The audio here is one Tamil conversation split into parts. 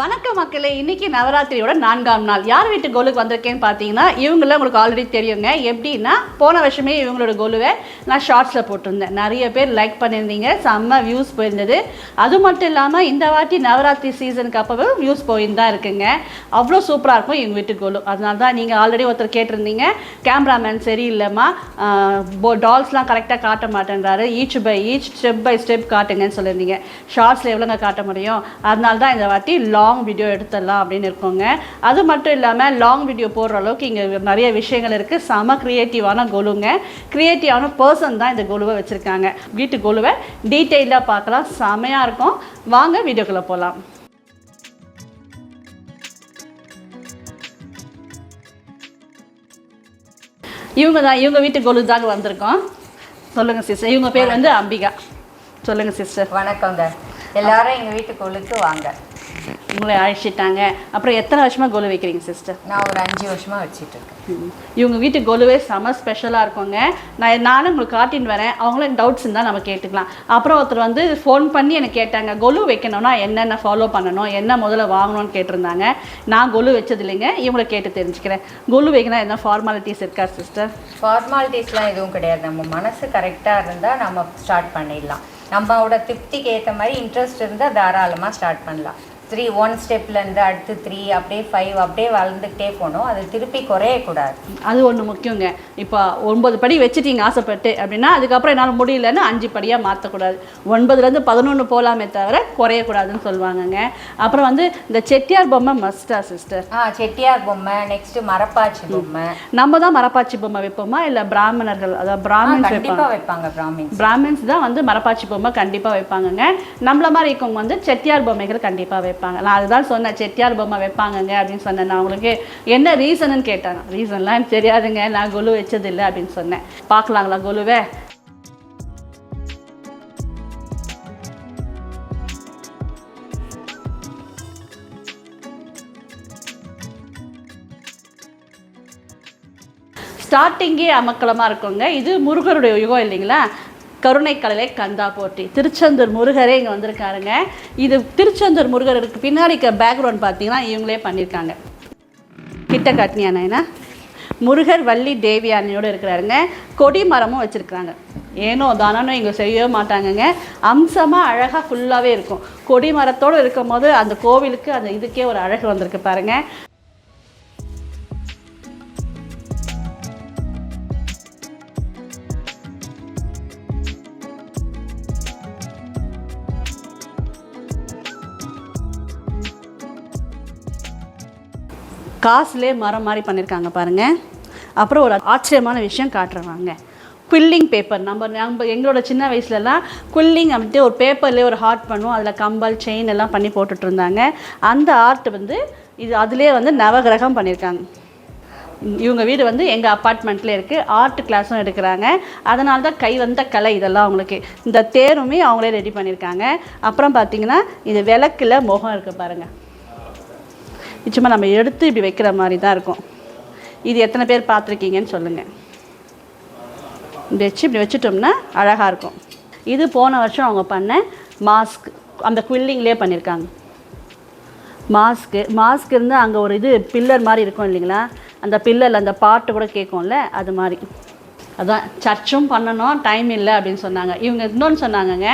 வணக்கம் மக்களே இன்னைக்கு நவராத்திரியோட நான்காம் நாள். யார் வீட்டு கோலுக்கு வந்திருக்கேன்னு பார்த்தீங்கன்னா இவங்கள உங்களுக்கு ஆல்ரெடி தெரியுங்க. எப்படின்னா போன வருஷமே இவங்களோட கோலுவை நான் ஷார்ட்ஸில் போட்டிருந்தேன். நிறைய பேர் லைக் பண்ணியிருந்தீங்க செம்ம வியூஸ் போயிருந்தது. அது மட்டும் இல்லாமல் இந்த வாட்டி நவராத்திரி சீசனுக்கு அப்போவே வியூஸ் போயிருந்தா இருக்குங்க. அவ்வளோ சூப்பராக இருக்கும் எங்கள் வீட்டு கோலு. அதனால தான் நீங்கள் ஆல்ரெடி ஒருத்தர் கேட்டிருந்தீங்க. கேமராமேன் சரியில்லைம்மா டால்ஸ்லாம் கரெக்டாக காட்ட மாட்டேன்றாரு. Each by each step by step காட்டுங்கன்னு சொல்லியிருந்தீங்க. ஷார்ட்ஸில் எவ்வளோங்க காட்ட முடியும்? அதனால தான் இந்த வாட்டி லாங் வீடியோ எடுத்துடலாம் அப்படின்னு இருக்கோங்க. அது மட்டும் இல்லாமல் லாங் வீடியோ போடுற அளவுக்கு இங்கே நிறைய விஷயங்கள் இருக்குது செம க்ரியேட்டிவான கோலுங்க. க்ரியேட்டிவான பர்சன் தான் இந்த கோலுவை வச்சுருக்காங்க. வீட்டு கோலுவை டீட்டெயிலாக பார்க்கலாம். செமையாக இருக்கும். வாங்க வீடியோக்குள்ளே போகலாம் இவங்க தான் இவங்க வீட்டு கொலுதாக வந்திருக்கோம். சொல்லுங்கள் சிஸ்டர் இவங்க பேர் வந்து அம்பிகா. சொல்லுங்கள் சிஸ்டர் வணக்கங்க. எல்லாரும் எங்க கொலுக்கு வாங்க. உங்களை அழைச்சிட்டாங்க. அப்புறம் எத்தனை வருஷமாக கோலு வைக்கிறீங்க சிஸ்டர் நான் ஒரு அஞ்சு வருஷமா வச்சிட்டு இருக்கேன். இவங்க வீட்டு கோலுவே செம ஸ்பெஷலாக இருக்குங்க. நான் நானும் உங்களுக்கு காட்டின்னு வரேன். அவங்களும் டவுட்ஸ் இருந்தால் நம்ம கேட்டுக்கலாம். அப்புறம் ஒருத்தர் வந்து ஃபோன் பண்ணி எனக்கு கேட்டாங்க கொலு வைக்கணும்னா என்னென்ன ஃபாலோ பண்ணணும்? என்ன முதல்ல வாங்கணும்னு கேட்டிருந்தாங்க. நான் கொலு வச்சது இல்லைங்க இவங்களை கேட்டு தெரிஞ்சுக்கிறேன். கொலு வைக்கணும் என்ன ஃபார்மாலிட்டிஸ் இருக்கா சிஸ்டர் ஃபார்மாலிட்டிஸ்லாம் எதுவும் கிடையாது. நம்ம மனசு கரெக்டாக இருந்தால் நம்ம ஸ்டார்ட் பண்ணிடலாம். நம்மளோட திருப்திக்கு ஏற்ற மாதிரி இன்ட்ரெஸ்ட் இருந்தால் தாராளமாக ஸ்டார்ட் பண்ணலாம். த்ரீ ஒன் ஸ்டெப்லேருந்து அடுத்து த்ரீ அப்படியே ஃபைவ் அப்படியே வளர்ந்துக்கிட்டே போகணும். அது திருப்பி குறையக்கூடாது. அது ஒன்று முக்கியங்க. இப்போ ஒன்பது படி வச்சுட்டீங்க ஆசைப்பட்டு அப்படின்னா அதுக்கப்புறம் என்னால் முடியலன்னு அஞ்சு படியாக மாற்றக்கூடாது ஒன்பதுலேருந்து பதினொன்று போகலாமே தவிர குறையக்கூடாதுன்னு சொல்லுவாங்கங்க. அப்புறம் வந்து இந்த செட்டியார் பொம்மை மஸ்டா சிஸ்டர் ஆ செட்டியார் பொம்மை நெக்ஸ்ட் மரப்பாச்சி பொம்மை. நம்ம தான் மரப்பாச்சி பொம்மை வைப்போமா? இல்லை பிராமணர்கள் அதாவது பிராமின்ஸ் கண்டிப்பாக வைப்பாங்க. பிராமின்ஸ். பிராமின்ஸ் தான் வந்து மரப்பாச்சி பொம்மை கண்டிப்பாக வைப்பாங்கங்க. நம்மள மாதிரி இருக்கவங்க வந்து செட்டியார் பொம்மைகள் கண்டிப்பாக வைப்பாங்க வைப்பாங்க. நான் அதுதான் சொன்னேன் செட்டியார் பொம்மை வைப்பாங்கங்க அப்படின்னு சொன்னேன். நான் அவங்களுக்கு என்ன ரீசனுன்னு கேட்டாங்க ரீசன்லாம் எனக்கு தெரியாதுங்க. நான் கொலு வச்சதில்லை அப்படின்னு சொன்னேன். பார்க்கலாங்களா கொலுவை? ஸ்டார்டிங்கே அமக்கலமாக இருக்குங்க. இது முருகருடைய யுகம் இல்லைங்களா? கருணைக்கடலை கந்தா போட்டி. திருச்செந்தூர் முருகரே இங்கே வந்திருக்காருங்க. இது திருச்செந்தூர் முருகர் பின்னாடி இருக்க பேக்ரவுண்ட் பார்த்தீங்கன்னா இவங்களே பண்ணியிருக்காங்க. கிட்ட காட்டினியானா முருகர் வள்ளி தேவியானையோடு இருக்கிறாருங்க. கொடி மரமும் வச்சுருக்குறாங்க. ஏனோ தானோ இங்கே செய்யவே மாட்டாங்கங்க. அம்சமாக அழகாக ஃபுல்லாகவே இருக்கும். கொடி மரத்தோடு இருக்கும் போது அந்த கோவிலுக்கு அந்த இதுக்கே ஒரு அழகு வந்திருக்கு பாருங்கள் காசுலே மரம் மாதிரி பண்ணியிருக்காங்க பாருங்க. அப்புறம் ஒரு ஆச்சரியமான விஷயம் காட்டுறாங்க. குவில்லிங் பேப்பர் நம்ம நம்ம எங்களோட சின்ன வயசுலலாம் குவில்லிங் அப்படின்ட்டு ஒரு பேப்பர்லேயே ஒரு ஹார்ட் பண்ணுவோம். அதில் கம்பல் செயின் எல்லாம் பண்ணி போட்டுட்டு இருந்தாங்க அந்த ஆர்ட் வந்து இது அதிலே வந்து நவகிரகம் பண்ணியிருக்காங்க இவங்க வீடு வந்து எங்கள் அப்பார்ட்மெண்ட்டில் இருக்குது ஆர்ட் கிளாஸும் எடுக்கிறாங்க. அதனால தான் கை வந்த கலை இதெல்லாம் அவங்களுக்கு. இந்த தேருமே அவங்களே ரெடி பண்ணியிருக்காங்க அப்புறம் பார்த்திங்கன்னா இது விளக்கில் முகம் இருக்குது பாருங்கள் நிச்சயமாக நம்ம எடுத்து இப்படி வைக்கிற மாதிரி தான் இருக்கும். இது எத்தனை பேர் பார்த்துருக்கீங்கன்னு சொல்லுங்கள் இப்படி வச்சு இப்படி வச்சுட்டோம்னா அழகாக இருக்கும். இது போன வருஷம் அவங்க பண்ண மாஸ்க் அந்த குவில்லிங்லேயே பண்ணியிருக்காங்க மாஸ்க்கு மாஸ்க் இருந்து அங்கே ஒரு இது பில்லர் மாதிரி இருக்கும் இல்லைங்களா? அந்த பில்லரில் அந்த பாட்டு கூட கேட்கும்ல அது மாதிரி. அதான் சர்ச்சும் பண்ணணும் டைம் இல்லை அப்படின்னு சொன்னாங்க. இவங்க இன்னொன்று சொன்னாங்கங்க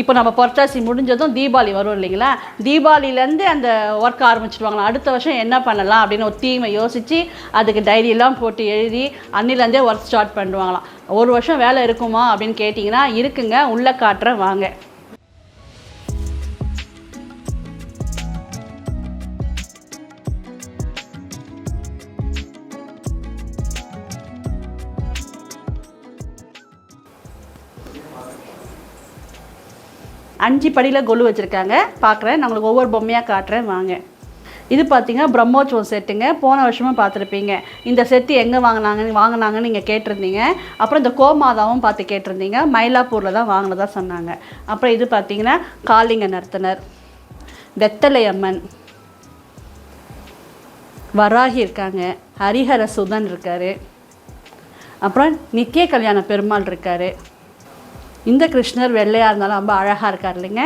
இப்போ நம்ம புரட்டாசி முடிஞ்சதும் தீபாவளி வரும் இல்லைங்களா? தீபாவளியிலேருந்து அந்த ஒர்க் ஆரம்பிச்சிடுவாங்களாம் அடுத்த வருஷம் என்ன பண்ணலாம் அப்படின்னு ஒரு தீமை யோசித்து அதுக்கு டைரியெல்லாம் போட்டு எழுதி அன்னிலேருந்தே ஒர்க் ஸ்டார்ட் பண்ணுவாங்களாம். ஒரு வருஷம் வேலை இருக்குமா அப்படின்னு கேட்டிங்கன்னா இருக்குங்க உள்ளே காட்டுறேன் வாங்க. அஞ்சு படியில் கொலு வச்சுருக்காங்க. பார்க்குறேன் நான் உங்களுக்கு ஒவ்வொரு பொம்மையாக காட்டுறேன். வாங்க. இது பார்த்தீங்கன்னா பிரம்மோற்சவம் செட்டுங்க போன வருஷமும் பார்த்துருப்பீங்க இந்த செட்டு எங்கே வாங்கினாங்கன்னு வாங்கினாங்கன்னு நீங்கள் கேட்டிருந்தீங்க. அப்புறம் இந்த கோமாதாவும் பார்த்து கேட்டிருந்தீங்க. மயிலாப்பூரில் தான் வாங்கினதாக சொன்னாங்க. அப்புறம் இது பார்த்தீங்கன்னா காளிங்க நர்த்தனர் வெத்தலை அம்மன் வராகி இருக்காங்க. ஹரிஹர சுதன் இருக்கார். அப்புறம் நித்திய கல்யாண பெருமாள் இருக்கார். இந்த கிருஷ்ணர் வெள்ளையாக இருந்தாலும் ரொம்ப அழகாக இருக்கார் இல்லைங்க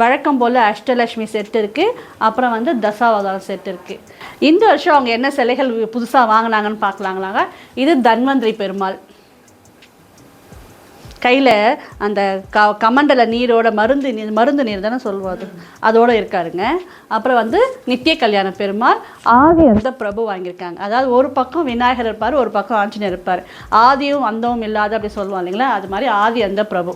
வழக்கம் போல் அஷ்டலட்சுமி செட் இருக்குது அப்புறம் வந்து தசாவதாரம் செட் இருக்குது இந்த வருஷம் அவங்க என்ன சிலைகள் புதுசாக வாங்கினாங்கன்னு பார்க்கலாங்களாங்க? இது தன்வந்திரி பெருமாள். கையில் அந்த க கமண்டல நீரோட மருந்து நீர் மருந்து நீர் தானே சொல்லுவோம் அது. அதோட இருக்காருங்க. அப்புறம் வந்து நித்திய கல்யாண பெருமாள் ஆதி அந்த பிரபு வாங்கியிருக்காங்க. அதாவது ஒரு பக்கம் விநாயகர் இருப்பார் ஒரு பக்கம் ஆஞ்சநேயர் இருப்பார். ஆதியும் அந்தமும் இல்லாத அப்படி சொல்லுவோம் இல்லைங்களா? அது மாதிரி ஆதி அந்த பிரபு.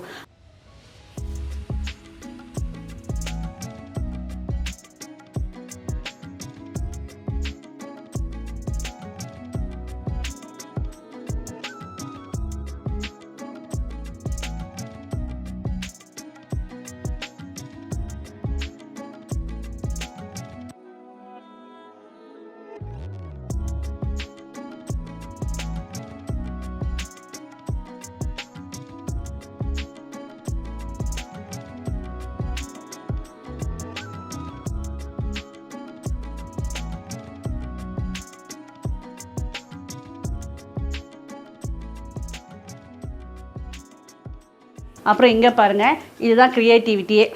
அப்புறம் இங்கே பாருங்கள் இதுதான் க்ரியேட்டிவிட்டியே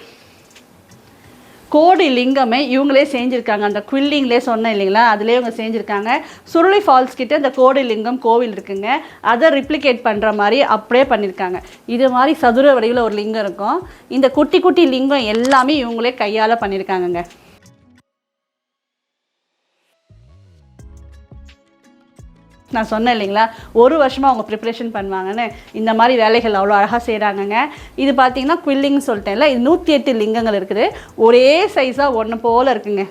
கோடி லிங்கமே இவங்களே செஞ்சுருக்காங்க. அந்த குவில்லிங்லேயே சொன்னேன் இல்லைங்களா? அதிலே இவங்க செஞ்சுருக்காங்க. சுருளி ஃபால்ஸ் கிட்டே இந்த கோடி லிங்கம் கோவில் இருக்குங்க. அதை ரிப்ளிகேட் பண்ணுற மாதிரி அப்படியே பண்ணியிருக்காங்க இது மாதிரி சதுர வடிவில் ஒரு லிங்கம் இருக்கும். இந்த குட்டி குட்டி லிங்கம் எல்லாமே இவங்களே கையால் பண்ணியிருக்காங்கங்க நான் சொன்னேன் இல்லைங்களா? ஒரு வருஷமாக அவங்க ப்ரிப்ரேஷன் பண்ணுவாங்கன்னு. இந்த மாதிரி வேலைகள் அவ்வளோ அழகாக செய்கிறாங்கங்க இது பார்த்தீங்கன்னா குவில்லிங்னு சொல்லிட்டேன்ல இது நூற்றி எட்டு லிங்கங்கள் இருக்குது. ஒரே சைஸாக ஒன்று போல் இருக்குங்க.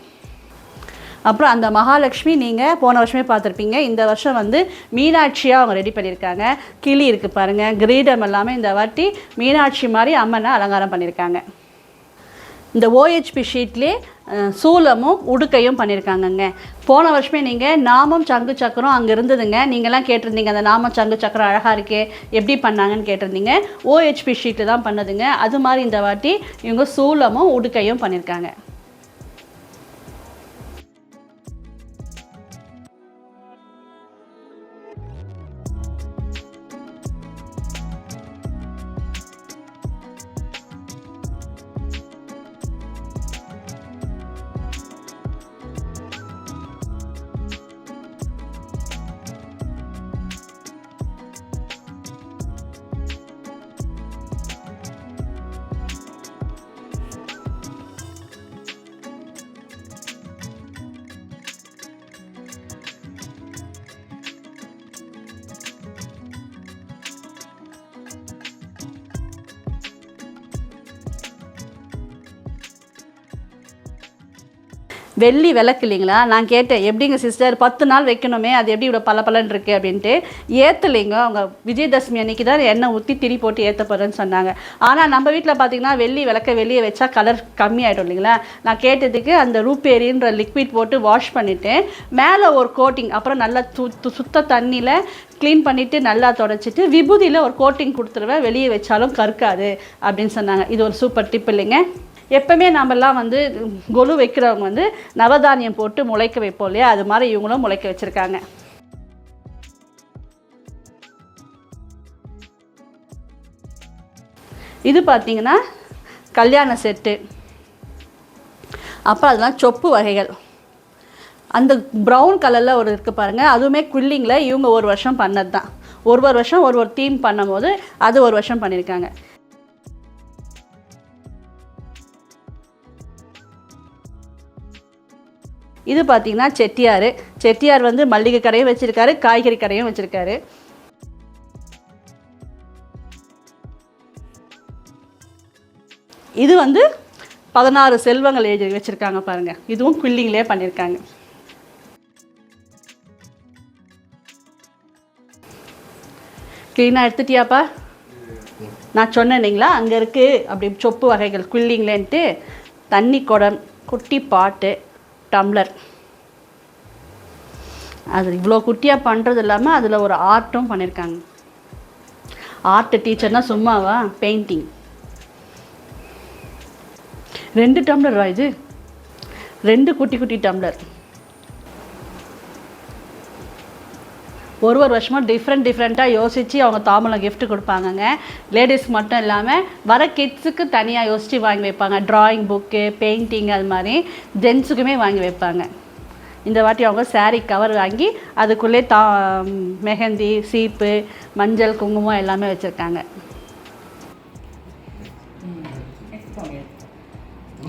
அப்புறம் அந்த மகாலட்சுமி நீங்கள் போன வருஷமே பார்த்துருப்பீங்க. இந்த வருஷம் வந்து மீனாட்சியாக அவங்க ரெடி பண்ணியிருக்காங்க. கிளி இருக்குது பாருங்கள் கிரீடம் எல்லாமே இந்த வாட்டி மீனாட்சி மாதிரி அம்மனை அலங்காரம் பண்ணியிருக்காங்க. இந்த ஓஹெச்பி ஷீட்லேயே சூலமும் உடுக்கையும் பண்ணியிருக்காங்கங்க போன வருஷமே நீங்கள் நாமம் சங்கு சக்கரம் அங்கே இருந்ததுங்க. நீங்கள்லாம் கேட்டிருந்தீங்க அந்த நாமம் சங்கு சக்கரம் அழகாக இருக்கே எப்படி பண்ணாங்கன்னு கேட்டிருந்தீங்க. ஓஹெச்பி ஷீட்டு தான் பண்ணதுங்க. அது மாதிரி இந்த வாட்டி இவங்க சூலமும் உடுக்கையும் பண்ணியிருக்காங்க வெள்ளி விளக்கு இல்லைங்களா? நான் கேட்டேன் எப்படிங்க சிஸ்டர் பத்து நாள் வைக்கணுமே அது எப்படி இவ்வளோ பல பலன் இருக்கு? அப்படின்ட்டு ஏற்றலைங்க அவங்க விஜயதசமி அன்னைக்கு தான் எண்ணெய் ஊற்றி திரி போட்டு ஏற்றப்படுறேன்னு சொன்னாங்க. ஆனால் நம்ம வீட்டில் பார்த்தீங்கன்னா வெள்ளி விளக்க வெளியே வச்சா கலர் கம்மியாயிடும் இல்லைங்களா? நான் கேட்டதுக்கு அந்த ரூபேரின்ற லிக்விட் போட்டு வாஷ் பண்ணிவிட்டு மேலே ஒரு கோட்டிங் அப்புறம் நல்லா சு சுத்த தண்ணியில் க்ளீன் பண்ணிவிட்டு நல்லா தொடச்சிட்டு விபூதியில் ஒரு கோட்டிங் கொடுத்துருவேன். வெளியே வச்சாலும் கருக்காது அப்படின்னு சொன்னாங்க. இது ஒரு சூப்பர் டிப் இல்லைங்க. எப்பவுமே நாமெல்லாம் வந்து கொலு வைக்கிறவங்க வந்து நவதானியம் போட்டு முளைக்க வைப்போம் இல்லையா? அது மாதிரி இவங்களும் முளைக்க வச்சுருக்காங்க. இது பார்த்தீங்கன்னா கல்யாண செட்டு. அப்புறம் அதெல்லாம் சொப்பு வகைகள். அந்த ப்ரௌன் கலரில் ஒரு இருக்குது பாருங்கள் அதுவுமே குல்லிங்கில் இவங்க ஒரு வருஷம் பண்ணது தான் ஒரு ஒரு வருஷம் ஒரு ஒரு தீம் பண்ணும்போது அது ஒரு வருஷம் பண்ணியிருக்காங்க. இது பார்த்தீங்கன்னா செட்டியார் செட்டியார் வந்து மல்லிகை கடையும் வச்சுருக்காரு காய்கறி கடையும் வச்சுருக்காரு. இது வந்து பதினாறு செல்வங்கள் எழுதி வச்சுருக்காங்க பாருங்கள் இதுவும் குல்லிங்லேயே பண்ணியிருக்காங்க க்ளீனாக எடுத்துட்டியாப்பா? நான் சொன்னேன் இல்லைங்களா? அங்கே இருக்குது அப்படி சொப்பு வகைகள் குவில்லிங்லேன்ட்டு தண்ணி குடம் குட்டி பாட்டு டம்ளர். அது இவ்வளோ குட்டியாக பண்ணுறது இல்லாமல் அதில் ஒரு ஆர்ட்டும் பண்ணியிருக்காங்க ஆர்ட் டீச்சர்னால் சும்மாவா? பெயிண்டிங் ரெண்டு டம்ளர் இது? ரெண்டு குட்டி குட்டி டம்ளர். ஒரு ஒரு வருஷமும் டிஃப்ரெண்ட் டிஃப்ரெண்ட்டாக யோசித்து அவங்க தாம்பூலம் கிஃப்ட் கொடுப்பாங்கங்க. லேடிஸ்க்கு மட்டும் இல்லாமல் வர கிட்ஸுக்கு தனியாக யோசித்து வாங்கி வைப்பாங்க. ட்ராயிங் புக்கு பெயிண்டிங் அது மாதிரி ஜென்ஸுக்குமே வாங்கி வைப்பாங்க. இந்த வாட்டி அவங்க சாரீ கவர் வாங்கி அதுக்குள்ளே தா மெஹந்தி சீப்பு மஞ்சள் குங்குமம் எல்லாமே வச்சுருக்காங்க.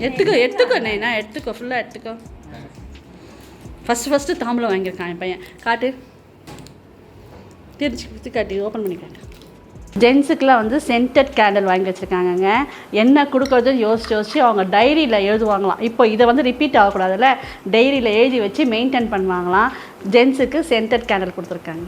எடுத்துக்கோ எடுத்துக்கோ நைனா எடுத்துக்கோ ஃபுல்லாக எடுத்துக்கோ. ஃபஸ்ட்டு ஃபஸ்ட்டு தாம்பூலம் வாங்கியிருக்கான் என் பையன். காட்டு. திருச்சி குத்தி காட்டி ஓப்பன் பண்ணி காட்டு ஜென்ஸுக்கெலாம் வந்து சென்டட் கேண்டில் வாங்கி வச்சுருக்காங்கங்க. என்ன கொடுக்குறதுன்னு யோசிச்சு யோசிச்சு அவங்க டைரியில் எழுதுவாங்களாம். இப்போ இதை வந்து ரிப்பீட் ஆகக்கூடாதுல்ல? டைரியில் எழுதி வச்சு மெயின்டைன் பண்ணுவாங்களாம். ஜென்ஸுக்கு சென்டட் கேண்டில் கொடுத்துருக்காங்க.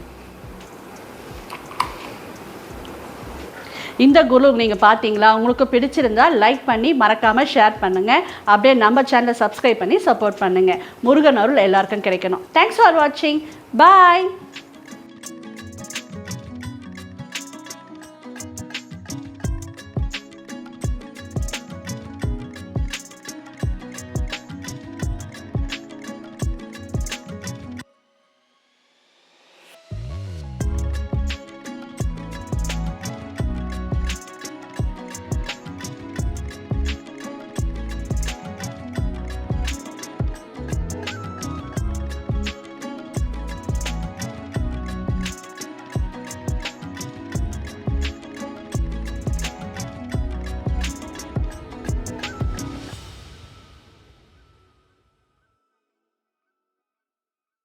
இந்த குரு நீங்கள் பார்த்தீங்களா உங்களுக்கு பிடிச்சிருந்தா லைக் பண்ணி மறக்காமல் ஷேர் பண்ணுங்கள் அப்படியே நம்ம சேனலை சப்ஸ்கிரைப் பண்ணி சப்போர்ட் பண்ணுங்கள் முருகன் அருள் எல்லாருக்கும் கிடைக்கணும். தேங்க்ஸ் ஃபார் வாட்சிங் பாய்